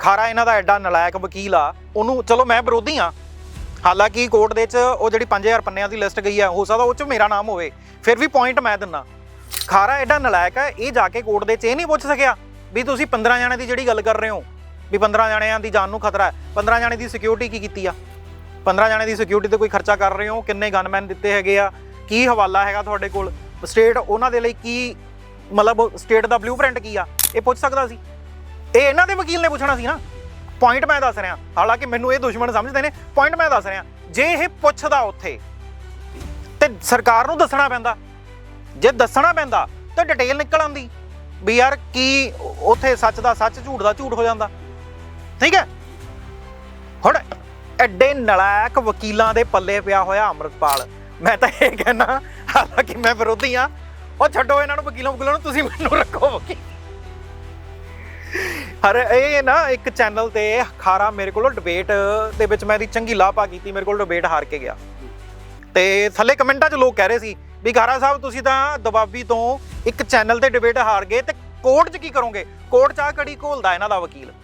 ਖਾਰਾ ਇਹਨਾਂ ਦਾ ਐਡਾ ਨਲਾਇਕ ਵਕੀਲ ਆ, ਉਹਨੂੰ ਚਲੋ ਮੈਂ ਵਿਰੋਧੀ ਆ। ਹਾਲਾਂਕਿ ਕੋਰਟ ਦੇ ਚ ਉਹ ਜਿਹੜੀ 5000 ਪੰਨਿਆਂ ਦੀ ਲਿਸਟ ਗਈ ਆ, ਹੋ ਸਕਦਾ ਉਹ ਚ ਮੇਰਾ ਨਾਮ ਹੋਵੇ, ਫਿਰ ਵੀ ਪੁਆਇੰਟ ਮੈਂ ਦਿੰਨਾ ਖਾਰਾ ਐਡਾ ਨਲਾਇਕ ਹੈ ਇਹ ਜਾ ਕੇ ਕੋਰਟ ਦੇ ਚ ਇਹ ਨਹੀਂ ਪੁੱਛ ਸਕਿਆ ਵੀ ਤੁਸੀਂ 15 ਜਣਿਆਂ ਦੀ ਜਿਹੜੀ ਗੱਲ ਕਰ ਰਹੇ ਹੋ, ਵੀ 15 ਜਣਿਆਂ ਦੀ ਜਾਨ ਨੂੰ ਖਤਰਾ ਹੈ 15 ਜਣੇ ਦੀ ਸਿਕਿਉਰਿਟੀ ਕੀ ਕੀਤੀ ਆ? 15 ਜਣੇ ਦੀ ਸਿਕਿਉਰਿਟੀ ਤੇ ਕੋਈ ਖਰਚਾ ਕਰ ਰਹੇ ਹੋ, ਕਿੰਨੇ ਗਨਮੈਨ ਦਿੱਤੇ ਹੈਗੇ ਆ, ਕੀ ਹਵਾਲਾ ਹੈਗਾ ਤੁਹਾਡੇ ਕੋਲ? ਸਟੇਟ ਉਹਨਾਂ ਦੇ ਲਈ ਕੀ, ਮਤਲਬ ਸਟੇਟ ਦਾ ਬਲੂਪ੍ਰਿੰਟ ਕੀ ਆ? ਇਹ ਪੁੱਛ ਸਕਦਾ ਸੀ। ਇਹ ਇਹਨਾਂ ਦੇ ਵਕੀਲ ਨੇ ਪੁੱਛਣਾ ਸੀ ਨਾ। ਪੁਆਇੰਟ ਮੈਂ ਦੱਸ ਰਿਹਾ। ਹਾਲਾਂਕਿ ਮੈਨੂੰ ਇਹ ਦੁਸ਼ਮਣ ਸਮਝਦੇ ਨੇ। ਪੁਆਇੰਟ ਮੈਂ ਦੱਸ ਰਿਹਾ। ਜੇ ਇਹ ਪੁੱਛਦਾ ਉੱਥੇ, ਤੇ ਸਰਕਾਰ ਨੂੰ ਦੱਸਣਾ ਪੈਂਦਾ। ਜੇ ਦੱਸਣਾ ਪੈਂਦਾ, ਤਾਂ ਡਿਟੇਲ ਨਿਕਲ ਆਉਂਦੀ। ਵੀ ਯਾਰ ਕੀ ਉੱਥੇ ਸੱਚ ਦਾ ਸੱਚ, ਝੂਠ ਦਾ ਝੂਠ ਹੋ ਜਾਂਦਾ। ਠੀਕ ਹੈ? ਹੁਣ ਐਡੇ ਨਲਾਇਕ ਵਕੀਲਾਂ ਦੇ ਪੱਲੇ ਪਿਆ ਹੋਇਆ ਅੰਮ੍ਰਿਤਪਾਲ। ਮੈਂ ਤਾਂ ਇਹ ਕਹਿਣਾ, ਹਾਲਾਂਕਿ ਮੈਂ ਵਿਰੋਧੀ ਆ ਉਹ ਛੱਡੋ ਇਹਨਾਂ ਨੂੰ ਵਕੀਲਾਂ ਵਕੀਲਾਂ ਨੂੰ, ਤੁਸੀਂ ਮੈਨੂੰ ਰੱਖੋ ਵਕੀਲ। ਹਰ ਇਹ ਨਾ ਇੱਕ ਚੈਨਲ ਤੇ ਖਾਰਾ ਮੇਰੇ ਕੋਲ ਡਿਬੇਟ ਦੇ ਵਿੱਚ ਮੈਂ ਇਹਦੀ ਚੰਗੀ ਲਾਪਾ ਕੀਤੀ, ਮੇਰੇ ਕੋਲ ਡਿਬੇਟ ਹਾਰ ਕੇ ਗਿਆ। ਤੇ ਥੱਲੇ ਕਮੈਂਟਾਂ 'ਚ ਲੋਕ ਕਹਿ ਰਹੇ ਸੀ ਵੀ ਖਾਰਾ ਸਾਹਿਬ, ਤੁਸੀਂ ਤਾਂ ਦਬਾਬੀ ਤੋਂ ਇੱਕ ਚੈਨਲ ਤੇ ਡਿਬੇਟ ਹਾਰ ਗਏ ਤੇ ਕੋਰਟ 'ਚ ਕੀ ਕਰੋਗੇ? ਕੋਰਟ 'ਚ ਆ ਕੜੀ ਘੋਲਦਾ ਇਹਨਾਂ ਦਾ ਵਕੀਲ।